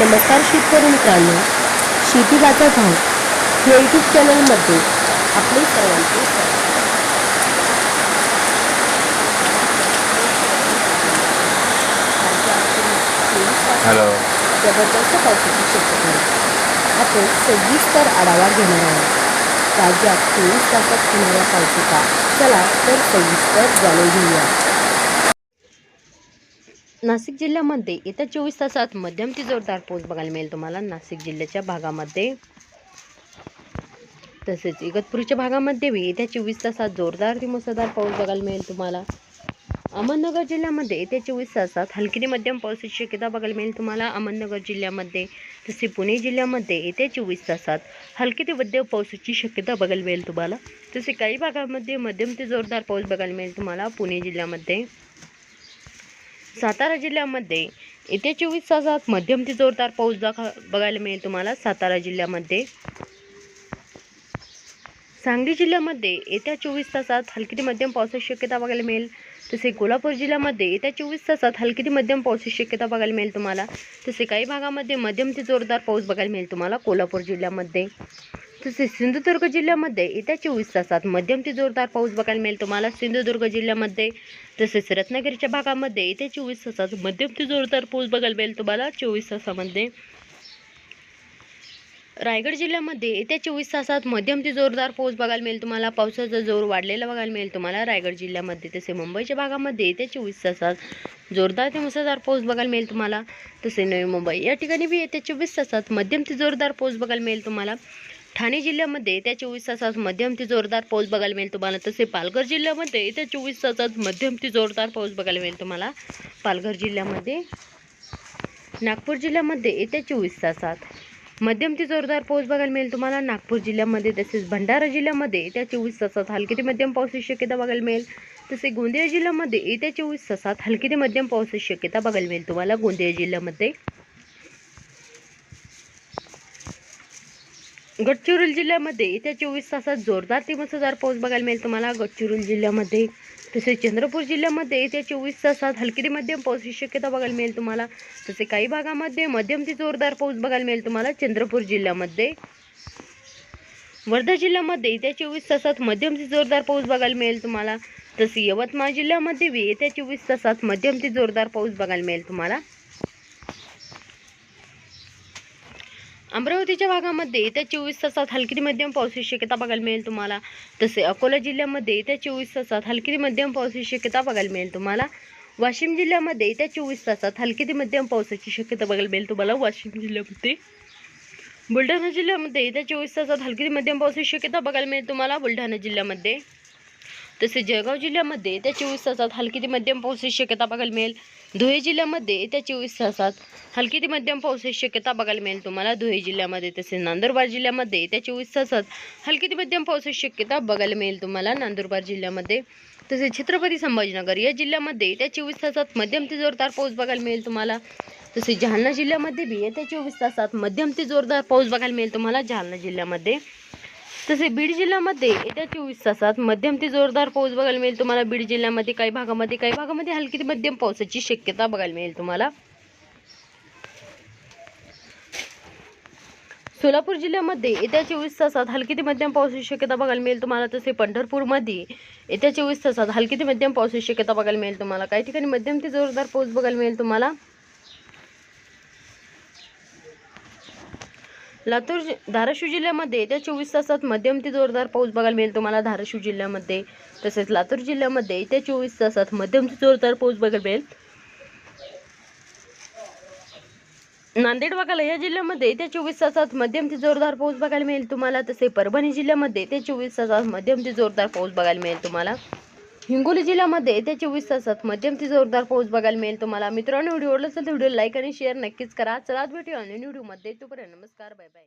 नमस्कार शेतकरी मित्रांनो शेती बाजार भाव या यूट्यूब चॅनलमध्ये आपले सर्वांचे. हॅलो जबरदस्त पावसाची शक्यता. आहे आपण सविस्तर आढावा घेणार आहोत. राज्यात चोवीस तासात होणाऱ्या पावसाचा चला तर सविस्तर जाणून घेऊया. नाशिक जिल्ह्यामध्ये येत्या चोवीस तासात मध्यम ते जोरदार पाऊस बघायला मिळेल तुम्हाला. नाशिक जिल्ह्याच्या भागामध्ये तसेच इगतपुरीच्या भागामध्ये बी येत्या चोवीस तासात जोरदार ते मुसळधार पाऊस बघायला मिळेल तुम्हाला. अहमदनगर जिल्ह्यामध्ये येत्या चोवीस तासात हलकी ते मध्यम पावसाची शक्यता बघायला मिळेल तुम्हाला. अहमदनगर जिल्ह्यामध्ये तसे पुणे जिल्ह्यामध्ये येत्या चोवीस तासात हलकी ते मध्यम पावसाची शक्यता बघायला मिळेल तुम्हाला. तसे काही भागामध्ये मध्यम ते जोरदार पाऊस बघायला मिळेल तुम्हाला. पुणे जिल्ह्यामध्ये सातारा जिल्ह्यामध्ये येत्या चोवीस तासात मध्यम ते जोरदार पाऊस दाखा बघायला मिळेल तुम्हाला सातारा जिल्ह्यामध्ये. सांगली जिल्ह्यामध्ये येत्या चोवीस तासात हलकी ते मध्यम पावसाची शक्यता बघायला मिळेल. तसे कोल्हापूर जिल्ह्यामध्ये येत्या चोवीस तासात हलकी ते मध्यम पावसाची शक्यता बघायला मिळेल तुम्हाला. तसे काही भागामध्ये मध्यम ते जोरदार पाऊस बघायला मिळेल तुम्हाला कोल्हापूर जिल्ह्यामध्ये. तसेच सिंधुदुर्ग जिल्ह्यामध्ये येत्या चोवीस तासात मध्यम ते जोरदार पाऊस बघायला मिळेल तुम्हाला. सिंधुदुर्ग जिल्ह्यामध्ये तसेच रत्नागिरीच्या भागामध्ये येत्या चोवीस तासात मध्यम ते जोरदार पाऊस बघायला मिळेल तुम्हाला. चोवीस तासामध्ये रायगड जिल्ह्यामध्ये येत्या चोवीस तासात मध्यम ते जोरदार पाऊस बघायला मिळेल तुम्हाला. पावसाचा जोर वाढलेला बघायला मिळेल तुम्हाला. रायगड जिल्ह्यामध्ये तसे मुंबईच्या भागामध्ये येत्या चोवीस तासात जोरदार ते मुसळधार पाऊस बघायला मिळेल तुम्हाला. तसे नवी मुंबई या ठिकाणी बी येत्या चोवीस तासात मध्यम ते जोरदार पाऊस बघायला मिळेल तुम्हाला. ठाणे जिल्ह्यामध्ये येत्या चोवीस तासात मध्यम ते जोरदार पाऊस बघायला मिळेल तुम्हाला. तसे पालघर जिल्ह्यामध्ये येत्या चोवीस तासात मध्यम ते जोरदार पाऊस बघायला मिळेल तुम्हाला. पालघर जिल्ह्यामध्ये नागपूर जिल्ह्यामध्ये येत्या चोवीस तासात मध्यम ते जोरदार पाऊस बघायला मिळेल तुम्हाला. नागपूर जिल्ह्यामध्ये तसेच भंडारा जिल्ह्यामध्ये येत्या चोवीस तासात हलकी ते मध्यम पावसाची शक्यता बघायला मिळेल. तसे गोंदिया जिल्ह्यामध्ये येत्या चोवीस तासात हलकी ते मध्यम पावसाची शक्यता बघायला मिळेल तुम्हाला. गोंदिया जिल्ह्यामध्ये गडचिरोली जिल्ह्यामध्ये येत्या चोवीस तासात जोरदार ते मुसळधार पाऊस बघायला मिळेल तुम्हाला. गडचिरोली जिल्ह्यामध्ये तसेच चंद्रपूर जिल्ह्यामध्ये येत्या चोवीस तासात हलकी ते मध्यम पावसाची शक्यता बघायला मिळेल तुम्हाला. तसे काही भागामध्ये मध्यम ते जोरदार पाऊस बघायला मिळेल तुम्हाला. चंद्रपूर जिल्ह्यामध्ये वर्धा जिल्ह्यामध्ये येत्या चोवीस तासात मध्यम ते जोरदार पाऊस बघायला मिळेल तुम्हाला. तसे यवतमाळ जिल्ह्यामध्ये बी येत्या चोवीस तासात मध्यम ते जोरदार पाऊस बघायला मिळेल तुम्हाला. अमरावतीच्या भागामध्ये येत्या चोवीस तासात हलकी ते मध्यम पावसाची शक्यता बघायला मिळेल तुम्हाला. तसे अकोला जिल्ह्यामध्ये येत्या चोवीस तासात हलकी ते मध्यम पावसाची शक्यता बघायला मिळेल तुम्हाला. वाशिम जिल्ह्यामध्ये येत्या चोवीस तासात हलकी ते मध्यम पावसाची शक्यता बघायला मिळेल तुम्हाला वाशिम जिल्ह्यामध्ये. बुलढाणा जिल्ह्यामध्ये येत्या चोवीस तासात हलकी ते मध्यम पावसाची शक्यता बघायला मिळेल तुम्हाला बुलढाणा जिल्ह्यामध्ये. तसेच जळगाव जिल्ह्यामध्ये येत्या चोवीस तासात हलकी ते मध्यम पावसाची शक्यता बघायला मिळेल. धुळे जिल्ह्यामध्ये येत्या चोवीस तासात हलकी ते मध्यम पावसाची शक्यता बघायला मिळेल तुम्हाला. धुळे जिल्ह्यामध्ये तसेच नंदुरबार जिल्ह्यामध्ये येत्या चोवीस तासात हलकी ते मध्यम पावसाची शक्यता बघायला मिळेल तुम्हाला. नंदुरबार जिल्ह्यामध्ये तसेच छत्रपती संभाजीनगर या जिल्ह्यामध्ये येत्या चोवीस तासात मध्यम ते जोरदार पाऊस बघायला मिळेल तुम्हाला. तसेच जालना जिल्ह्यामध्ये बी येत्या चोवीस तासात मध्यम ते जोरदार पाऊस बघायला मिळेल तुम्हाला. जालना जिल्ह्यामध्ये तसे बीड जिल्ह्यामध्ये येत्या चोवीस तासात मध्यम ते जोरदार पाऊस बघायला मिळेल तुम्हाला. बीड जिल्ह्यामध्ये काही भागामध्ये काही भागामध्ये हलकी ते मध्यम पावसाची शक्यता बघायला मिळेल तुम्हाला. सोलापूर जिल्ह्यामध्ये येत्या चोवीस तासात हलकी ते मध्यम पावसाची शक्यता बघायला मिळेल तुम्हाला. तसे पंढरपूरमध्ये येत्या चोवीस तासात हलकी ते मध्यम पावसाची शक्यता बघायला मिळेल तुम्हाला. काही ठिकाणी मध्यम ते जोरदार पाऊस बघायला मिळेल तुम्हाला. लातूर जि धाराशिव जिल्ह्यामध्ये येत्या चोवीस तासात मध्यम ते जोरदार पाऊस बघायला मिळेल तुम्हाला धाराशिव जिल्ह्यामध्ये. तसेच लातूर जिल्ह्यामध्ये येत्या चोवीस तासात मध्यम ते जोरदार पाऊस बघायला मिळेल. नांदेड वाघाला या जिल्ह्यामध्ये येत्या चोवीस तासात मध्यम ते जोरदार पाऊस बघायला मिळेल तुम्हाला. तसे परभणी जिल्ह्यामध्ये येत्या चोवीस तासात मध्यम ते जोरदार पाऊस बघायला मिळेल तुम्हाला. हिंगोली जिल्ह्यामध्ये येत्या चोवीस तासात मध्यम ते जोरदार पाऊस बघायला मिळेल तुम्हाला. मित्रांनो व्हिडिओ आवडला असेल तर व्हिडिओ लाईक आणि शेअर नक्कीच करा. चला भेटूया अन्य व्हिडिओमध्ये तोपर्यंत नमस्कार बाय बाय